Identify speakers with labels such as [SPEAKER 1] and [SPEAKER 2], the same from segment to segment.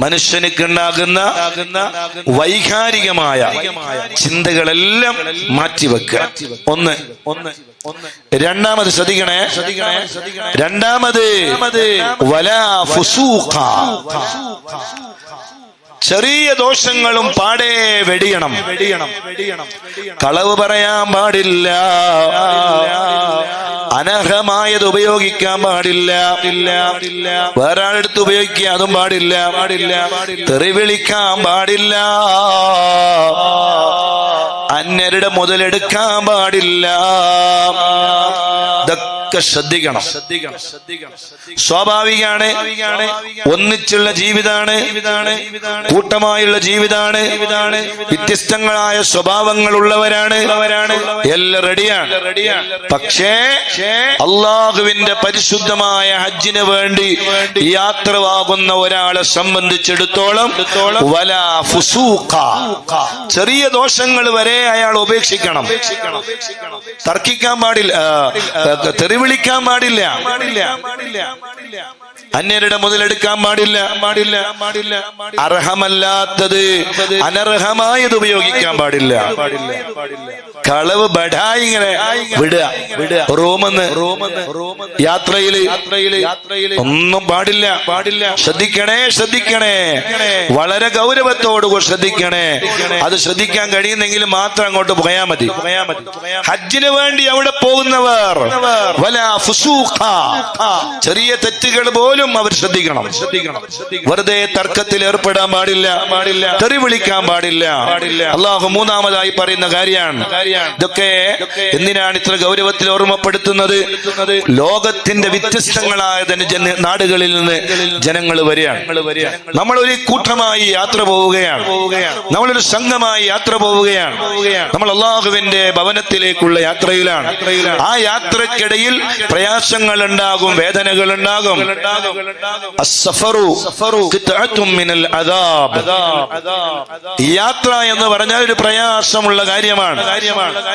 [SPEAKER 1] മനുഷ്യനുണ്ടാകുന്ന വൈകാരികമായ ചിന്തകളെല്ലാം മാറ്റിവെക്കുക. ഒന്ന്. ഒന്ന് രണ്ടാമത് ശ്രദ്ധിക്കണേ. രണ്ടാമത് ചെറിയ ദോഷങ്ങളും പാടെ വെടിയണം വെടിയണം. കളവ് പറയാൻ പാടില്ല. അനർഹമായത് ഉപയോഗിക്കാൻ പാടില്ല. വേറെ ആളെടുത്ത് ഉപയോഗിക്കുക അതും പാടില്ല. പാടില്ല തെറി വിളിക്കാൻ പാടില്ല. അന്യരുടെ മുതലെടുക്കാൻ പാടില്ല. ഇതൊക്കെ ശ്രദ്ധിക്കണം. ശ്രദ്ധിക്കണം ഒന്നിച്ചുള്ള ജീവിതമാണ് കൂട്ടമായുള്ള ജീവിതമാണ് വ്യത്യസ്തങ്ങളായ സ്വഭാവങ്ങൾ ഉള്ളവരാണ് എല്ലാം റെഡിയാണ്. പക്ഷേ അള്ളാഹുവിന്റെ പരിശുദ്ധമായ ഹജ്ജിന് വേണ്ടി യാത്രവാകുന്ന ഒരാളെ സംബന്ധിച്ചിടത്തോളം വല ഫുസൂഖ ചെറിയ ദോഷങ്ങൾ വരെ അയാൾ ഉപേക്ഷിക്കണം. തർക്കിക്കാൻ പാടില്ല. തെറി വിളിക്കാൻ പാടില്ല. അന്യരുടെ മുതലെടുക്കാൻ പാടില്ല പാടില്ല. പാടില്ല അർഹമല്ലാത്തത് അനർഹമായത് ഉപയോഗിക്കാൻ പാടില്ല. കളവ് ബഡായി ഇങ്ങനെ വിടുക. വിടുക റൂമെന്ന് യാത്രയിൽ യാത്രയിൽ യാത്രയിൽ ഒന്നും പാടില്ല. പാടില്ല ശ്രദ്ധിക്കണേ ശ്രദ്ധിക്കണേ. വളരെ ഗൗരവത്തോടുകൂടി ശ്രദ്ധിക്കണേ. അത് ശ്രദ്ധിക്കാൻ കഴിയുന്നെങ്കിൽ മാത്രം അങ്ങോട്ട് പോയാൽ മതി. ഹജ്ജിന് വേണ്ടി അവിടെ പോകുന്നവർ. ചെറിയ തെറ്റുകൾ പോലും അവർ ശ്രദ്ധിക്കണം. വെറുതെ തർക്കത്തിൽ ഏർപ്പെടാൻ പാടില്ല. പാടില്ല. തെറി വിളിക്കാൻ പാടില്ല. പാടില്ല. അള്ളാഹു മൂന്നാമതായി പറയുന്ന കാര്യമാണ്. ഇതൊക്കെ എന്തിനാണ് ഇത്ര ഗൗരവത്തിൽ ഓർമ്മപ്പെടുത്തുന്നത്? ലോകത്തിന്റെ വ്യത്യസ്തങ്ങളായ നാടുകളിൽ നിന്ന് ജനങ്ങൾ വരികയാണ്. നമ്മൾ ഒരു കൂട്ടമായി യാത്ര പോവുകയാണ്. നമ്മളൊരു സംഘമായി യാത്ര പോവുകയാണ്. നമ്മൾ അള്ളാഹുവിന്റെ ഭവനത്തിലേക്കുള്ള യാത്രയിലാണ്. ആ യാത്രക്കിടയിൽ പ്രയാസങ്ങൾ ഉണ്ടാകും വേദനകൾ ഉണ്ടാകും. യാത്ര എന്ന് പറഞ്ഞാൽ ഒരു പ്രയാസമുള്ള കാര്യമാണ്.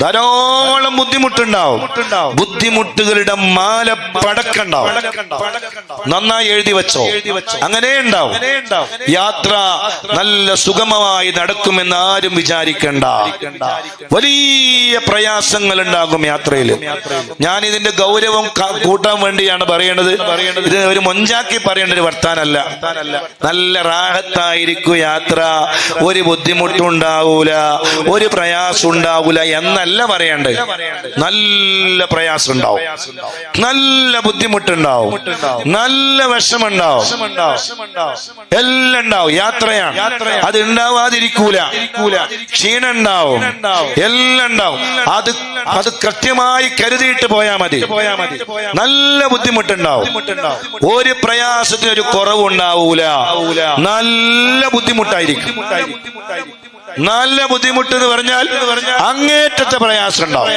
[SPEAKER 1] ധാരാളം ബുദ്ധിമുട്ടുണ്ടാവും. ബുദ്ധിമുട്ടുകളുടെ മാല പടക്കുണ്ടാവും. നന്നായി എഴുതി വെച്ചോ. അങ്ങനെ ഉണ്ടാവും. യാത്ര നല്ല സുഗമമായി നടക്കുമെന്ന് ആരും വിചാരിക്കണ്ട. വലിയ പ്രയാസങ്ങൾ ഉണ്ടാകും യാത്രയിൽ. ഞാൻ ഇതിന്റെ ഗൗരവം കൂട്ടാൻ വേണ്ടിയാണ് പറയേണ്ടത് ഇത് ഒരു മൊഞ്ചാക്കി പറയേണ്ട ഒരു വർത്താനല്ല. നല്ല റാഹത്തായിരിക്കും യാത്ര. ഒരു ബുദ്ധിമുട്ടുണ്ടാവൂല. ഒരു പ്രയാസം ഉണ്ടാവൂല എന്നല്ല പറയേണ്ടത്. നല്ല പ്രയാസം ഉണ്ടാവും നല്ല ബുദ്ധിമുട്ടുണ്ടാവും. നല്ല വിഷമുണ്ടാവും എല്ലാം ഉണ്ടാവും. യാത്രയാണ്. അത് ഉണ്ടാവാതിരിക്കൂല. ക്ഷീണുണ്ടാവും എല്ലാം ഉണ്ടാവും. അത് അത് കൃത്യമായി കരുതിയിട്ട് പോയാ മതി. നല്ല ബുദ്ധിമുട്ടുണ്ടാവും. ഒരു പ്രയാസത്തിന് ഒരു കുറവുണ്ടാവൂല. നല്ല ബുദ്ധിമുട്ടായിരിക്കും. നല്ല ബുദ്ധിമുട്ട് എന്ന് പറഞ്ഞാൽ അങ്ങേറ്റത്തെ പ്രയാസം ഉണ്ടാവും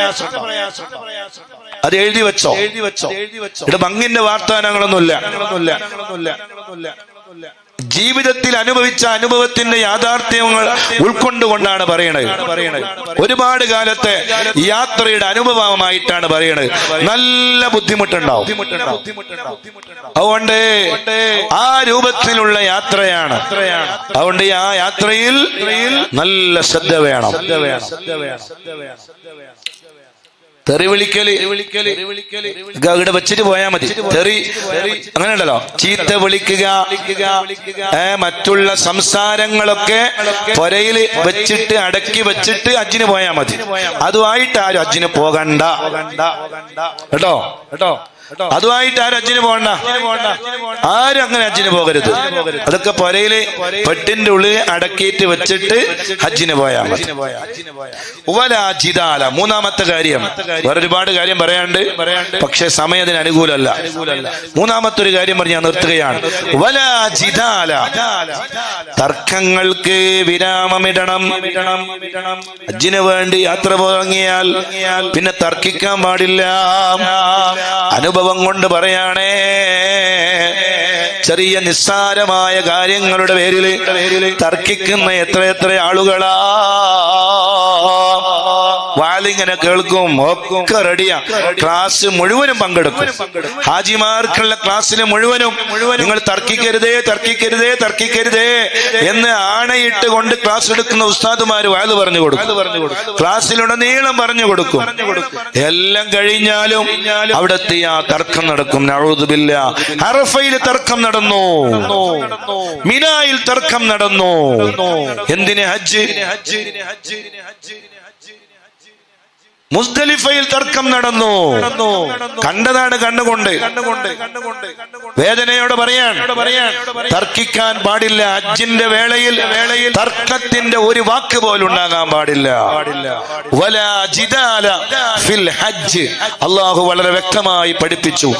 [SPEAKER 1] അത് എഴുതി വെച്ചോ? എഴുതി വെച്ചോ. ഇവിടെ ഭംഗിന്റെ വാർത്താനങ്ങളൊന്നുമില്ല. ജീവിതത്തിൽ അനുഭവിച്ച അനുഭവത്തിന്റെ യാഥാർത്ഥ്യങ്ങൾ ഉൾക്കൊണ്ടുകൊണ്ടാണ് പറയണത്. ഒരുപാട് കാലത്തെ യാത്രയുടെ അനുഭവമായിട്ടാണ് പറയണത്. നല്ല ബുദ്ധിമുട്ടുണ്ടാവും. അതുകൊണ്ട് ആ രൂപത്തിലുള്ള യാത്രയാണ്. അതുകൊണ്ട് ആ യാത്രയിൽ നല്ല ശ്രദ്ധ വേണം. തെറി വിളിക്കൽ. ഇവിടെ വെച്ചിട്ട് പോയാ മതി. തെറി അങ്ങനെ ഉണ്ടല്ലോ ചീത്ത വിളിക്കുക മറ്റുള്ള സംസാരങ്ങളൊക്കെ പൊരയിൽ വെച്ചിട്ട് അടക്കി വെച്ചിട്ട് അജിന് പോയാ മതി. അതുമായിട്ട് ആരും അജിന് പോകണ്ട. കേട്ടോ? കേട്ടോ? അതുമായിട്ട് ആരും അജിന് പോകണ്ട. ആരും അങ്ങനെ അജിന് പോകരുത്. അതൊക്കെ പൊരയിൽ പെട്ടിന്റെ ഉള്ളിൽ അടക്കിയിട്ട് വെച്ചിട്ട് ഹജ്ജിന് പോയാൽ മതി. ഉപലാജിതാല മൂന്നാമത്തെ കാര്യം. വേറെ ഒരുപാട് കാര്യം പറയാണ്ട് പക്ഷെ സമയം അതിന് അനുകൂലമല്ല. മൂന്നാമത്തെ ഒരു കാര്യം പറഞ്ഞ് ഞാൻ നിർത്തുകയാണ്. തർക്കങ്ങൾക്ക് വിരാമമിടണം. അജ്ജിന് വേണ്ടി യാത്ര തുടങ്ങിയാൽ പിന്നെ തർക്കിക്കാൻ പാടില്ല. അനുഭവം കൊണ്ട് പറയാണേ. ചെറിയ നിസ്സാരമായ കാര്യങ്ങളുടെ പേരിൽ തർക്കിക്കുന്ന എത്ര എത്ര ആളുകളാ. വാലിങ്ങനെ കേൾക്കും ഒക്കെ റെഡിയാ. ക്ലാസ് മുഴുവനും പങ്കെടുക്കും. ഹാജിമാർക്കുള്ള ക്ലാസ്സിന് മുഴുവനും നിങ്ങൾ തർക്കിക്കരുതേ തർക്കിക്കരുതേ തർക്കിക്കരുതേ എന്ന് ആണയിട്ട് കൊണ്ട് ക്ലാസ് എടുക്കുന്ന ഉസ്താദുമാര് വാൽ പറഞ്ഞു കൊടുക്കും. ക്ലാസ്സിലുടനീളം പറഞ്ഞു കൊടുക്കും. എല്ലാം കഴിഞ്ഞാലും അവിടെത്തി ആ തർക്കം നടക്കും. നഴുതുമില്ല അറഫയിൽ തർക്കം നടന്നു. മിനായിൽ തർക്കം നടന്നു. എന്തിന് ഹജ്ജ്? മുസ്ദലിഫയിൽ തർക്കം നടന്നു. കണ്ടതാണ് കണ്ടുകൊണ്ട് വേദനയോട് പറയാൻ. തർക്കിക്കാൻ പാടില്ല. അജിന്റെ വേളയിൽ വേളയിൽ തർക്കത്തിന്റെ ഒരു വാക്ക് പോലും ഉണ്ടാകാൻ പാടില്ല. ഫിൽ ഹജ്ജ്. അള്ളാഹു വളരെ വ്യക്തമായി പഠിപ്പിച്ചു.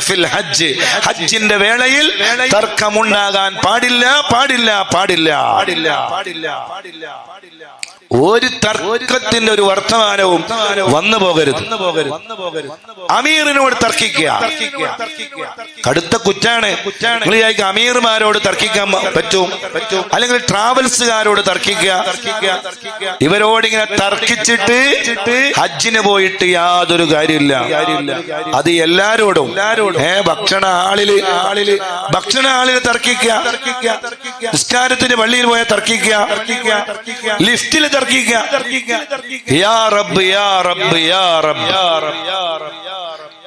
[SPEAKER 1] ഫിൽ ഹജ്ജ്. ഹജ്ജിന്റെ വേളയിൽ തർക്കമുണ്ടാകാൻ പാടില്ല പാടില്ല പാടില്ല. പാടില്ല പാടില്ല പാടില്ല. ഒരു തർക്കത്തിന്റെ ഒരു വർത്തമാനവും വന്നു പോകരുത്. അമീറിനോട് തർക്കിക്കുക. കടുത്ത കുറ്റാണ്. നിങ്ങൾ വിചാരിക്കും അമീർമാരോട് തർക്കിക്കാൻ പറ്റും. അല്ലെങ്കിൽ ട്രാവൽസുകാരോട് തർക്കിക്കുക. ഇവരോട് ഇങ്ങനെ തർക്കിച്ചിട്ട് ഹജ്ജിന് പോയിട്ട് യാതൊരു കാര്യമില്ല. അത് എല്ലാരോടും. ഏ ഭക്ഷണ ആളിൽ ആളിൽ. ഭക്ഷണ ആളിൽ തർക്കിക്കുക. നിസ്കാരത്തിന് പള്ളിയിൽ പോയാൽ തർക്കിക്കുക. ലിഫ്റ്റിൽ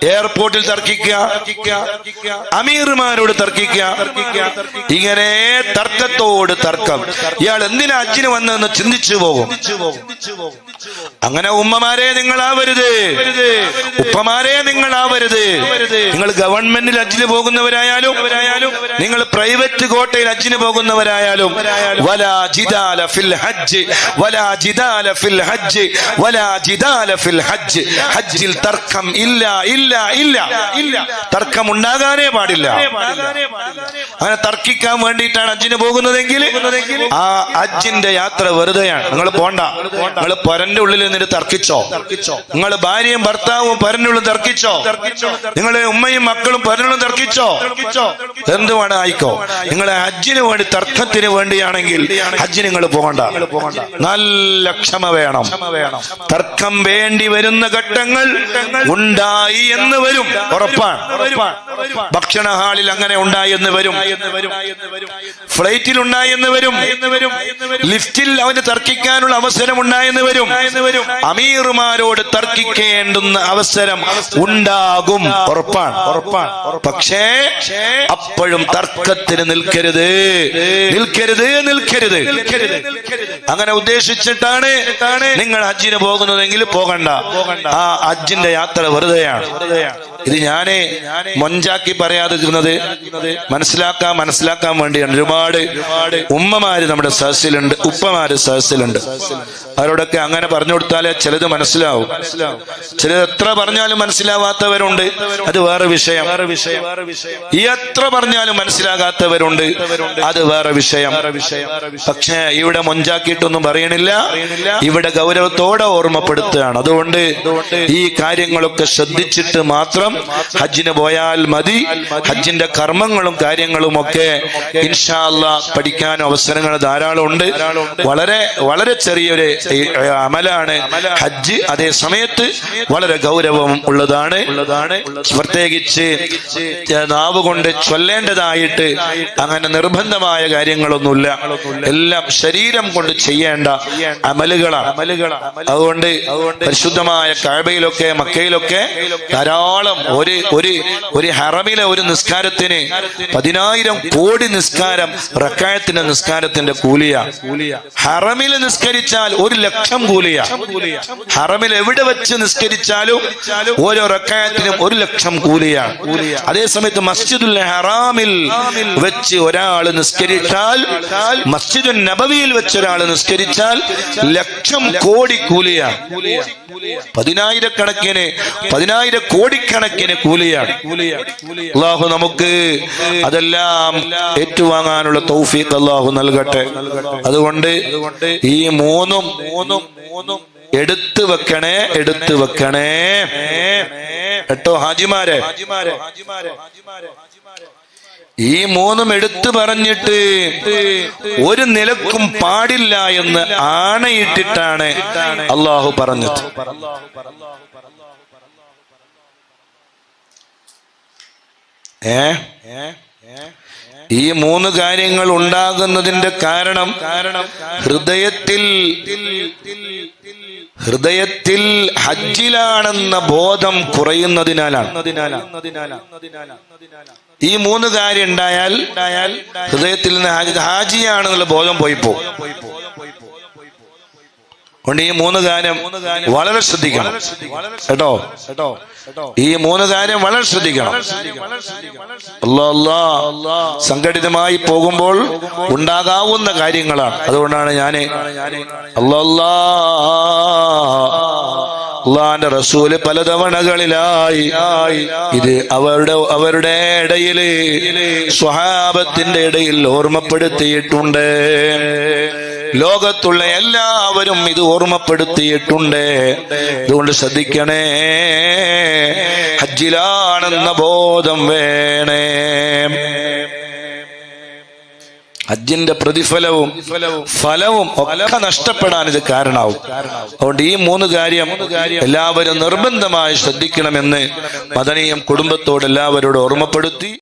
[SPEAKER 1] എയർപോർട്ടിൽ തർക്കിക്ക. അമീർമാരോട് തർക്കിക്ക. ഇങ്ങനെ തർക്കത്തോട് തർക്കം. ഇയാൾ എന്തിനാ അച്ഛന് വന്നതെന്ന് ചിന്തിച്ചു പോകും. അങ്ങനെ ഉമ്മമാരെ നിങ്ങളാവരുത്. ഉപ്പമാരെ നിങ്ങളാവരുത്. നിങ്ങൾ ഗവൺമെന്റിൽ അച്ഛന് പോകുന്നവരായാലും നിങ്ങൾ പ്രൈവറ്റ് കോട്ടയിൽ അച്ഛന് പോകുന്നവരായാലും വലാ ജിദാല ഫിൽ ഹജ്ജ് വലാ ജിദാല ഫിൽ ഹജ്ജ് വലാ ജിദാല ഫിൽ ഹജ്ജ്. ഹജ്ജിൽ തർക്കം ഇല്ല ഇല്ല ഇല്ല ഇല്ല. തർക്കം ഉണ്ടാകാനേ പാടില്ല. അങ്ങനെ തർക്കിക്കാൻ വേണ്ടിയിട്ടാണ് അജ്ജിന് പോകുന്നതെങ്കിൽ ആ അജ്ജിന്റെ യാത്ര വെറുതെയാണ്. നിങ്ങൾ പോണ്ട. നിങ്ങൾ പൊരന്റെ ഉള്ളിൽ നിന്നിട്ട് തർക്കിച്ചോ. നിങ്ങൾ ഭാര്യയും ഭർത്താവും പൊരന്റെ ഉള്ളിൽ തർക്കിച്ചോ. നിങ്ങളെ ഉമ്മയും മക്കളും പൊരനുള്ളിൽ തർക്കിച്ചോ. എന്തുമാണ് ആയിക്കോ? നിങ്ങളെ അജിന് വേണ്ടി തർക്കത്തിന് വേണ്ടിയാണെങ്കിൽ അജിന് നിങ്ങൾ പോകണ്ട. നല്ല ക്ഷമ വേണം. തർക്കം വേണ്ടി വരുന്ന ഘട്ടങ്ങൾ ഉണ്ടായി എന്ന് വരും. ഉറപ്പാണ്. ഭക്ഷണ ഹാളിൽ അങ്ങനെ ഉണ്ടായി എന്ന് വരും. ഫ്ലൈറ്റിൽ ഉണ്ടായെന്ന് വരും. ലിഫ്റ്റിൽ അവന് തർക്കിക്കാനുള്ള അവസരം ഉണ്ടായെന്ന് വരും. അമീറുമാരോട് തർക്കിക്കേണ്ടുന്ന അവസരം ഉണ്ടാകും. ഉറപ്പാണ് ഉറപ്പാണ്. പക്ഷേ അപ്പോഴും തർക്കത്തിന് നിൽക്കരുത്. നിൽക്കരുത് നിൽക്കരുത്. അങ്ങനെ ഉദ്ദേശിച്ചിട്ടാണ് നിങ്ങൾ ഹജ്ജിന് പോകുന്നതെങ്കിൽ പോകണ്ട. ആ ഹജ്ജിന്റെ യാത്ര വെറുതെയാണ്. ഇത് ഞാൻ മൊഞ്ചാക്കി പറയാതിരുന്നത് മനസ്സിലാക്കാൻ മനസ്സിലാക്കാൻ വേണ്ടിയാണ്. ഒരുപാട് ഉമ്മമാര് നമ്മുടെ സഹസിലുണ്ട് ഉപ്പമാര് സഹസിലുണ്ട് അവരോടൊക്കെ അങ്ങനെ പറഞ്ഞു കൊടുത്താലേ ചിലത് മനസ്സിലാവും. ചിലത് എത്ര പറഞ്ഞാലും മനസ്സിലാവാത്തവരുണ്ട്. അത് വേറെ വിഷയം വേറെ വിഷയം. ഈ എത്ര പറഞ്ഞാലും മനസ്സിലാകാത്തവരുണ്ട്. അത് വേറെ വിഷയം. പക്ഷേ ഇവിടെ മൊഞ്ചാക്കിയിട്ടൊന്നും പറയണില്ല. ഇവിടെ ഗൗരവത്തോടെ ഓർമ്മപ്പെടുത്തുകയാണ്. അതുകൊണ്ട് ഈ കാര്യങ്ങളൊക്കെ ശ്രദ്ധിച്ചിട്ട് മാത്രം ഹജ്ജിന് പോയാൽ മതി. ഹജ്ജിന്റെ കർമ്മങ്ങളും കാര്യങ്ങളും ഒക്കെ ഇൻഷാല്ല പഠിക്കാൻ അവസരങ്ങൾ ധാരാളം ഉണ്ട് വളരെ വളരെ ചെറിയൊരു അമലാണ് ഹജ്ജ്. അതേ സമയത്ത് വളരെ ഗൗരവം ഉള്ളതാണ്. പ്രത്യേകിച്ച് നാവ് കൊണ്ട് ചൊല്ലേണ്ടതായിട്ട് അങ്ങനെ നിർബന്ധമായ കാര്യങ്ങളൊന്നുമില്ല. എല്ലാം ശരീരം കൊണ്ട് ചെയ്യേണ്ട അമലുകളാണ്. അതുകൊണ്ട് പരിശുദ്ധമായ കാഴ്ബയിലൊക്കെ മക്കയിലൊക്കെ ധാരാളം ഒരു ഒരു ഒരു ഹറമിലെ ഒരു നിസ്കാരത്തിന് പതിനായിരം കോടി നിസ്കാരം റക്കായത്തിന്റെ നിസ്കാരത്തിന്റെ കൂലിയ. ഹറമിൽ നിസ്കരിച്ചാൽ ഒരു ലക്ഷം കൂലിയ. ഹറമിൽ എവിടെ വെച്ച് നിസ്കരിച്ചാലും ഓരോ റക്കായത്തിനും ഒരു ലക്ഷം കൂലിയാണ് അതേസമയത്ത് മസ്ജിദുൽ ഹറാമിൽ വെച്ച് ഒരാൾ നിസ്കരിച്ചാൽ മസ്ജിദുൽ നബവിയിൽ വെച്ച് ഒരാൾ നിസ്കരിച്ചാൽ ലക്ഷം കോടി കൂലിയാണ് പതിനായിരക്കണക്കിന് പതിനായിര കോടിക്കണക്കിന് കൂലിയാണ്. അള്ളാഹു നമുക്ക് അതെല്ലാം ഏറ്റുവാങ്ങാനുള്ള തൗഫീഖ് അള്ളാഹു നൽകട്ടെ. അതുകൊണ്ട് ഈ മൂന്നും മൂന്നും മൂന്നും എടുത്തു വെക്കണേ എടുത്തു വെക്കണേ കേട്ടോ ഹാജിമാരെ? ഈ മൂന്നും എടുത്തു പറഞ്ഞിട്ട് ഒരു നിലക്കും പാടില്ല എന്ന് ആണയിട്ടിട്ടാണ് അള്ളാഹു പറഞ്ഞത്. ഏ? ഈ മൂന്ന് കാര്യങ്ങൾ ഉണ്ടാകുന്നതിന്റെ കാരണം കാരണം ഹൃദയത്തിൽ ഹൃദയത്തിൽ ഹജ്ജിലാണെന്ന ബോധം കുറയുന്നതിനാലാണ്. ഈ മൂന്ന് കാര്യം ഉണ്ടായാൽ ഹൃദയത്തിൽ നിന്ന് ഹാജി- ഹാജിയാണെന്നുള്ള ബോധം പോയി അതുകൊണ്ട് ഈ മൂന്ന് കാര്യം വളരെ ശ്രദ്ധിക്കണം. കേട്ടോ? ഈ മൂന്ന് കാര്യം വളരെ ശ്രദ്ധിക്കണം. സംഘടിതമായി പോകുമ്പോൾ ഉണ്ടാകാവുന്ന കാര്യങ്ങളാണ്. അതുകൊണ്ടാണ് അല്ലാ അല്ലാ അള്ളാന്റെ റസൂൽ പലതവണകളിലായി. ഇത് അവരുടെ അവരുടെ ഇടയിൽ സ്വഹാബത്തിന്റെ ഇടയിൽ ഓർമ്മപ്പെടുത്തിയിട്ടുണ്ട്. ലോകത്തുള്ള എല്ലാവരും ഇത് ഓർമ്മപ്പെടുത്തിയിട്ടുണ്ട്. അതുകൊണ്ട് ശ്രദ്ധിക്കണേ. ഹജ്ജിലാണെന്ന ബോധം വേണേ. ഹജ്ജിന്റെ പ്രതിഫലവും ഫലവും ഒക്കെ നഷ്ടപ്പെടാൻ ഇത് കാരണമാവും. അതുകൊണ്ട് ഈ മൂന്ന് കാര്യം എല്ലാവരും നിർബന്ധമായി ശ്രദ്ധിക്കണമെന്ന് മദനീയം കുടുംബത്തോട് എല്ലാവരോടും ഓർമ്മപ്പെടുത്തി